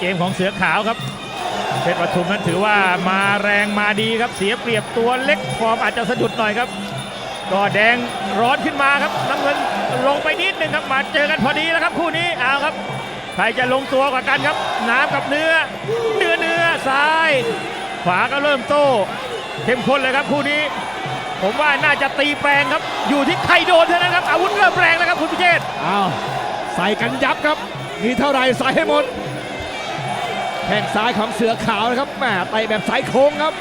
เกมของเสือขาวครับเพชรปทุมนั้นถือว่ามาแรงมาดีครับเสียเปรียบตัวเล็กฟอร์มอาจจะสะดุดหน่อยครับก็แดงร้อนขึ้นมาครับน้ำเงินลงไปนิดนึงครับมาเจอกันพอดีแล้วครับคู่นี้เอาครับใครจะลงตัวกว่ากันครับน้ำกับเนื้อเนื้อเนื้อซ้าย ขวาก็เริ่มโต้เข้มข้นเลยครับคู่นี้ ผมว่าน่าจะตีแปลงครับ อยู่ที่ใครโดนเท่านั้นครับอาวุธเริ่มแรงแล้วครับคุณพิเชษอ้าวใส่กันยับครับมีเท่าไหร่ใส่ให้หมด แข้งซ้ายของเสือขาวนะครับแหมเตะแบบสายโค้งครับ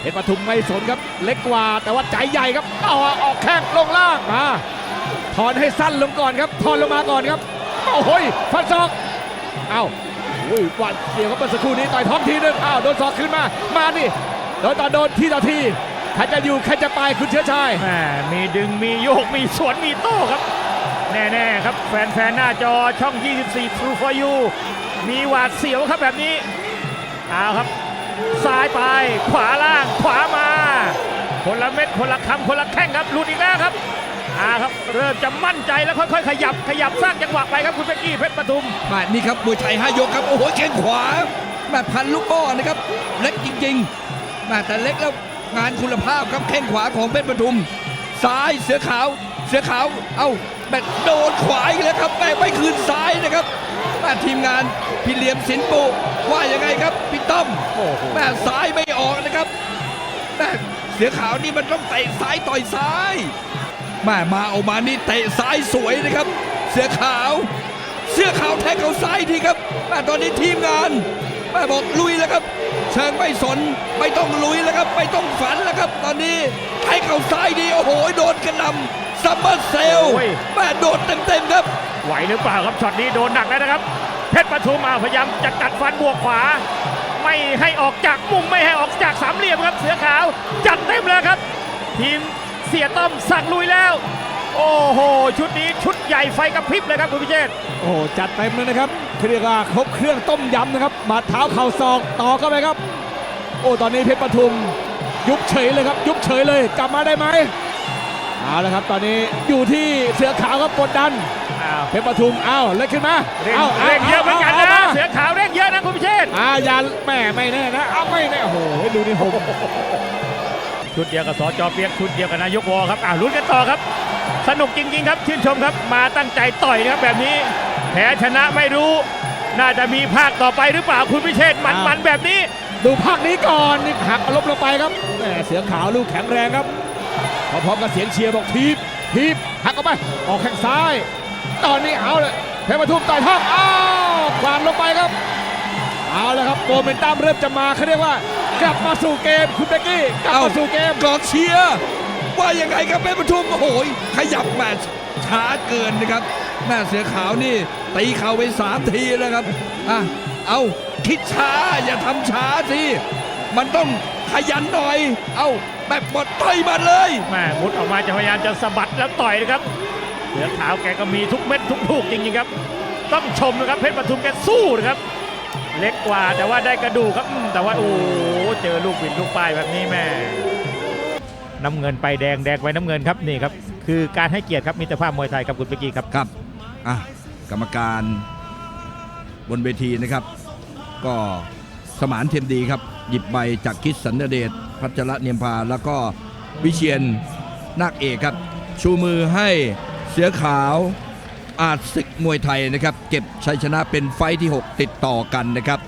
เพชรปทุมไม่สนครับ เล็กกว่าแต่ว่าใจใหญ่ครับเอาออกแข้งลงล่างมาถอนให้สั้นลงก่อนครับถอนลงมาก่อนครับโอ้โหยฟันศอกเอ้าอุ้ยหวัดเสียวครับเมื่อสักครู่นี้ต่อยท้องทีนึงอ้าวโดนศอกขึ้นมามาดิโดนต่อโดนทีต่อทีใครจะอยู่ใครจะไปคุณเชื้อชายแหม่มีดึงมีโยกมีสวนมีโต้ครับ แน่ๆครับ แฟนๆหน้าจอช่อง 24 True for You มีหวาดเสียวครับแบบนี้เอาครับ ซ้ายไป ขวาล่าง ขวามา คนละเม็ด คนละคำคนละแข้งครับหลุดอีกแล้วครับอาครับ เริ่มจะมั่นใจแล้วค่อยๆ ขยับ ขยับสร้างจังหวะไปครับคุณเป๊กกี้เพชรปทุมมานี่ครับมวยไทยห้ายกครับ โอ้โหแข้งขวาแบบพันลูกอ้อนะครับ เล็กจริงๆมาแต่เล็กแล้วงานคุณภาพครับแข้งขวาของเพชรปทุม ซ้ายเสือขาว เสือขาว เอ้า แบบโดนขวาอีกแล้วครับแม่ไม่คืนซ้ายนะครับแม่ทีมงานพี่เหลียมสินปุว่ายังไงครับพี่ต้อมโอ้โหแม่ซ้ายไม่ออกนะครับแม่เสือขาวนี่มันต้องเตะซ้ายต่อยซ้ายแม่มาออกมานี่เตะซ้ายสวยนะครับ เสือขาว เสื้อขาวแทงเขาซ้ายทีครับแม่ตอนนี้ทีมงานแม่บอกลุยแล้วครับ เชิงไม่สนไม่ต้องลุยแล้วครับไม่ต้องฝันแล้วครับ ตอนนี้แทงเขาซ้ายดีโอ้โห โดนกระหนำซัมเมอร์เซลโอ้ย แม่โดดเต็มๆครับ ไหวหรือเปล่าครับช็อตนี้โดนหนักแล้วนะครับ เพชรปทุมอะพยายามจะกัดฟันบวกขวา ไม่ให้ออกจากมุมไม่ให้ออกจากสามเหลี่ยมครับเสือขาว จัดเต็มเลยครับ ทีมเสียต้อมสั่งลุยแล้ว โอ้โห ชุดนี้ชุดใหญ่ไฟกระพริบเลยครับคุณพิเชษฐ์โอ้โหจัดเต็มเลยนะครับเรียกว่าครบเครื่องต้มยำนะครับหมาเท้าเข่าศอกต่อเข้าไปครับ โอ้ตอนนี้เพชรปทุม ยุบเฉยเลยครับ ยุบเฉยเลยกลับมาได้ไหม เอาละครับตอนนี้อยู่ที่เสือขาวครับกดดันอ้าวเพชรปทุมอ้าวเล่นขึ้นมาเร่งอ้าเร่งเยอะเหมือนกันานะาเสือขาวเร่งเยอะนะคุณพิเชษฐ์อ่าอย่าแม่ไม่แน่นะเอาไม่แน่โอ้โหดูนี่ผมชุดเดียวกับสจเปียกชุดเดียวกับนายกวอครับอ่าลุ้นกันต่อครับ สนุกจริง ๆ ครับชื่นชมครับ มาตั้งใจต่อยนะครับแบบนี้แพ้ชนะไม่รู้ น่าจะมีภาคต่อไปหรือเปล่าคุณพิเชษฐ์มันๆแบบนี้ ดูภาคนี้ก่อนนี่หักอารมณ์ลงไปครับแหมเสือขาวลูกแข็งแรงครับ พร้อมกับเสียงเชียร์บอกทีบทีบหักออกไป ออกแข้งซ้าย ตอนนี้เอาเลยเพชรปทุมต่อยท้องอ้าวขวางลงไปครับเอาแล้วครับโมเมนตัมเริ่มจะมาเขาเรียกว่ากลับมาสู่เกมคุณเบกกี้กลับมาสู่เกมกองเชียร์ว่ายังไงครับเพชรปทุมโอ้โหขยับแมตช์ช้าเกินนะครับแม่เสือขาวนี่ตีเข่าไปสามทีแล้วครับอะเอาคิดช้าอย่าทำช้าสิมันต้องขยันหน่อย เอา แบบหมดต่อยมาเลยแม่มุดออกมาจะพยายามจะสะบัดแล้วต่อยนะครับเสือขาวแกก็มีทุกเม็ดทุกลูกจริงๆครับ ต้องชมนะครับเพชรปทุมแกสู้นะครับ เล็กกว่าแต่ว่าได้กระดูกครับอืมแต่ว่าโอ้โหเจอลูกบินลูกป้ายแบบนี้แม่ น้ำเงินไปแดงแดงไปน้ำเงินครับนี่ครับ คือการให้เกียรติครับมิตรภาพมวยไทยครับคุณเปกกี้ครับ ครับอะกรรมการบนเวทีนะครับ ก็ สมานเทียมดีครับ หยิบใบจากคิดสันเดชพัชระเนียมพา แล้วก็วิเชียนนาคเอกครับ ชูมือให้เสือขาวอาจศึกมวยไทยนะครับ เก็บชัยชนะเป็นไฟท์ที่ 6 ติดต่อกันนะครับ